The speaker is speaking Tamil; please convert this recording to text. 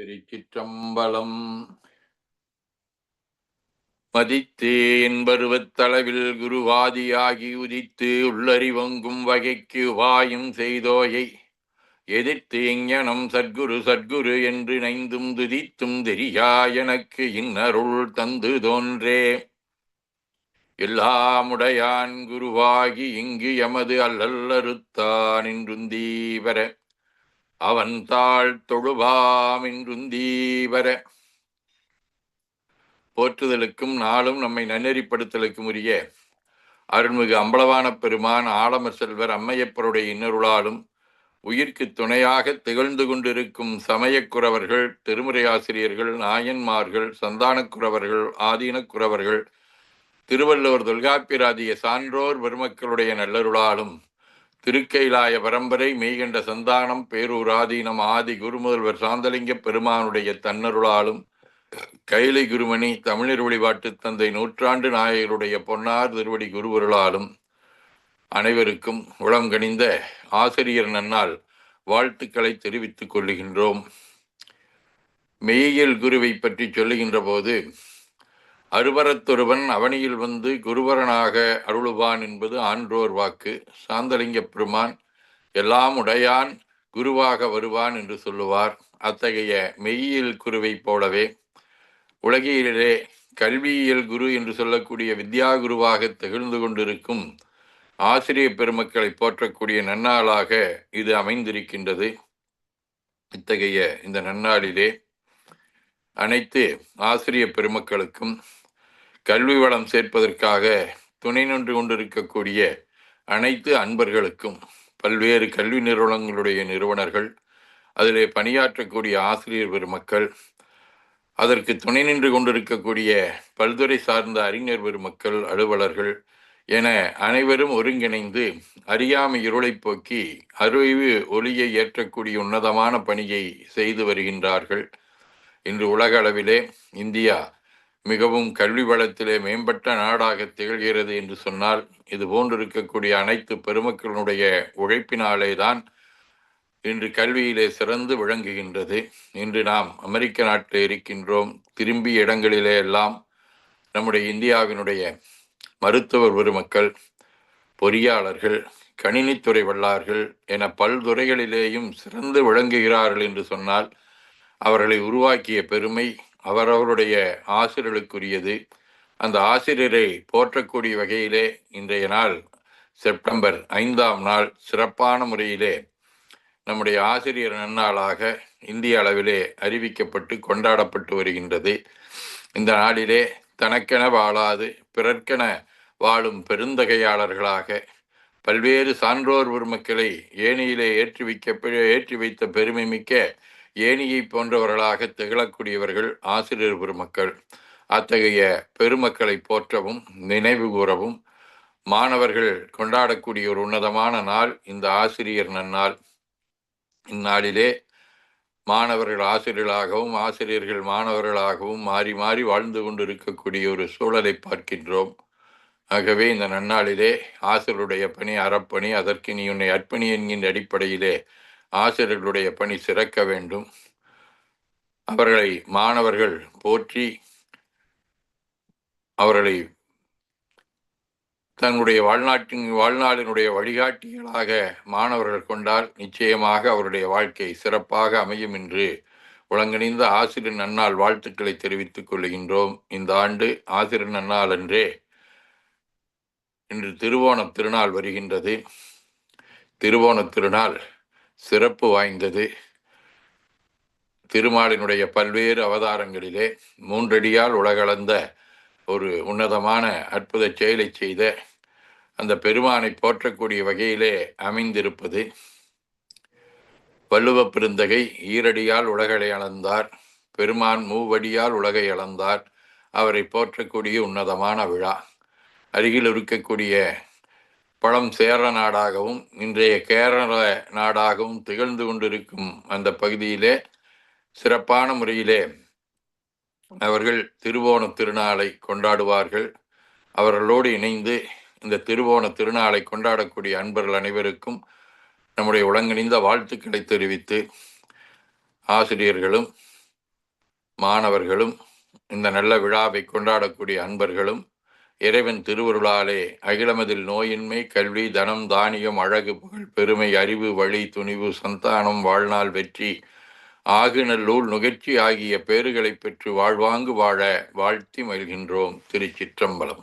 திருச்சிற்றம்பலம். மதித்து என்பருவத்தளவில் குருவாதியாகி உதித்து உள்ளறிவங்கும் வகைக்கு வாயும் செய்தோயை எதிர்த்து இங்ஞனம் சத்குரு சத்குரு என்று நைந்தும் துதித்தும் தெரியா எனக்கு இன்னருள் தந்து தோன்றே. எல்லாமுடையான் குருவாகி இங்கு எமது அல்லல்லறுத்தான் என்றுந்தீவர அவன் தாழ் தொழுவாம் போற்றுதலுக்கும் நாளும் நம்மை நன்னெறிப்படுத்தலுக்கும் உரிய அருள்மிகு அம்பலவான பெருமான் ஆலம செல்வர் அம்மையப்பருடைய இன்னருளாலும் உயிர்க்கு துணையாக திகழ்ந்து கொண்டிருக்கும் சமயக்குறவர்கள் திருமுறை ஆசிரியர்கள் நாயன்மார்கள் சந்தானக்குறவர்கள் ஆதீனக்குறவர்கள் திருவள்ளுவர் தொல்காப்பிராதிய சான்றோர் பெருமக்களுடைய நல்லருளாலும் திருக்கைலாய பரம்பரை மெய்கண்ட சந்தானம் பேரூராதீனம் ஆதி குருமுதல்வர் சாந்தலிங்க பெருமானுடைய தன்னருளாலும் கைலை குருமணி தமிழர் வழிபாட்டு தந்தை நூற்றாண்டு நாயகருடைய பொன்னார் திருவடி குருவருளாலும் அனைவருக்கும் உளம் கனிந்த ஆசிரியர் நன்னால் வாழ்த்துக்களை தெரிவித்துக் கொள்ளுகின்றோம். மெய்யியல் குருவை பற்றி சொல்லுகின்ற போது அருவரத்தொருவன் அவனியில் வந்து குருவரனாக அருளுவான் என்பது ஆன்றோர் வாக்கு. சாந்தலிங்க பெருமான் எல்லாம் உடையான் குருவாக வருவான் என்று சொல்லுவார். அத்தகைய மெய்யியல் குருவை போலவே உலகிலே கல்வியியல் குரு என்று சொல்லக்கூடிய வித்யா குருவாக திகழ்ந்து கொண்டிருக்கும் ஆசிரிய பெருமக்களை போற்றக்கூடிய நன்னாளாக இது அமைந்திருக்கின்றது. இத்தகைய இந்த நன்னாளிலே அனைத்து ஆசிரிய பெருமக்களுக்கும் கல்வி வளம் சேர்ப்பதற்காக துணை நின்று கொண்டிருக்கக்கூடிய அனைத்து அன்பர்களுக்கும் பல்வேறு கல்வி நிறுவனங்களுடைய நிறுவனர்கள் அதிலே பணியாற்றக்கூடிய ஆசிரியர் பெருமக்கள் அதற்கு துணை நின்று கொண்டிருக்கக்கூடிய பல்துறை சார்ந்த அறிஞர் பெருமக்கள் அலுவலர்கள் என அனைவரும் ஒருங்கிணைந்து அறியாமை இருளை போக்கி அறிவு ஒளியை ஏற்றக்கூடிய உன்னதமான பணியை செய்து வருகின்றார்கள். இன்று உலக அளவிலே இந்தியா மிகவும் கல்வி வளத்திலே மேம்பட்ட நாடாக திகழ்கிறது என்று சொன்னால் இது போன்றிருக்கக்கூடிய அனைத்து பெருமக்களுடைய உழைப்பினாலே தான் இன்று கல்வியிலே சிறந்து விளங்குகின்றது. இன்று நாம் அமெரிக்க நாட்டில் இருக்கின்றோம். திரும்பிய இடங்களிலே எல்லாம் நம்முடைய இந்தியாவினுடைய மருத்துவர் பெருமக்கள் பொறியாளர்கள் கணினித்துறை வல்லார்கள் என பல்துறைகளிலேயும் சிறந்து விளங்குகிறார்கள் என்று சொன்னால் அவர்களை உருவாக்கிய பெருமை அவரவருடைய ஆசிரியர்களுக்குரியது. அந்த ஆசிரியரை போற்றக்கூடிய வகையிலே இன்றைய நாள் செப்டம்பர் ஐந்தாம் நாள் சிறப்பான முறையிலே நம்முடைய ஆசிரியர் நன்னாளாக இந்திய அளவிலே அறிவிக்கப்பட்டு கொண்டாடப்பட்டு வருகின்றது. இந்த நாளிலே தனக்கென வாழாது பிறர்க்கென வாழும் பெருந்தகையாளர்களாக பல்வேறு சான்றோர் பெருமக்களை ஏனியிலே ஏற்றி வைக்க ஏற்றி வைத்த பெருமை மிக்க ஏனியை போன்றவர்களாக திகழக்கூடியவர்கள் ஆசிரியர் பெருமக்கள். அத்தகைய பெருமக்களை போற்றவும் நினைவு கூறவும் மாணவர்கள் கொண்டாடக்கூடிய ஒரு உன்னதமான நாள் இந்த ஆசிரியர் நன்னாள். இந்நாளிலே மாணவர்கள் ஆசிரியர்களாகவும் ஆசிரியர்கள் மாணவர்களாகவும் மாறி மாறி வாழ்ந்து கொண்டிருக்கக்கூடிய ஒரு சூழலை பார்க்கின்றோம். ஆகவே இந்த நன்னாளிலே ஆசிரியருடைய பணி அறப்பணி அதற்கு நீ உன்னை அர்ப்பணி என்கின்ற அடிப்படையிலே ஆசிரியர்களுடைய பணி சிறக்க வேண்டும். அவர்களை மாணவர்கள் போற்றி அவர்களை தன்னுடைய வாழ்நாட்டின் வாழ்நாளினுடைய வழிகாட்டிகளாக மாணவர்கள் கொண்டால் நிச்சயமாக அவருடைய வாழ்க்கை சிறப்பாக அமையும் என்று ஒழங்கிணைந்த ஆசிரியர் நன்னாள் வாழ்த்துக்களை தெரிவித்துக் கொள்கின்றோம். இந்த ஆண்டு ஆசிரியர் நன்னால் அன்றே இன்று திருவோணம் திருநாள் வருகின்றது. திருவோண திருநாள் சிறப்பு வாய்ந்தது. திருமாலினுடைய பல்வேறு அவதாரங்களிலே மூன்றடியால் உலகளந்த ஒரு உன்னதமான அற்புத செயலை செய்த அந்த பெருமானை போற்றக்கூடிய வகையிலே அமைந்திருப்பது. வள்ளுவ பெருந்தகை ஈரடியால் உலகளை அளந்தார். பெருமான் மூவடியால் உலகை அளந்தார். அவரை போற்றக்கூடிய உன்னதமான விழா. அருகில் இருக்கக்கூடிய பழம் சேர நாடாகவும் இன்றைய கேரள நாடாகவும் திகழ்ந்து கொண்டிருக்கும் அந்த பகுதியிலே சிறப்பான முறையிலே அவர்கள் திருவோண திருநாளை கொண்டாடுவார்கள். அவர்களோடு இணைந்து இந்த திருவோண திருநாளை கொண்டாடக்கூடிய அன்பர்கள் அனைவருக்கும் நம்முடைய உலங்கணிந்த வாழ்த்துக்களை தெரிவித்து ஆசிரியர்களும் மாணவர்களும் இந்த நல்ல விழாவை கொண்டாடக்கூடிய அன்பர்களும் இறைவன் திருவருளாலே அகிலமதில் நோயின்மை கல்வி தனம் தானியம் அழகு புகழ் பெருமை அறிவு வழி துணிவு சந்தானம் வாழ்நாள் வெற்றி ஆகுநல்லூர் நுகர்ச்சி ஆகிய பேறுகளை பெற்று வாழ்வாங்கு வாழ வாழ்த்தி மகிழ்கின்றோம். திருச்சிற்றம்பலம்.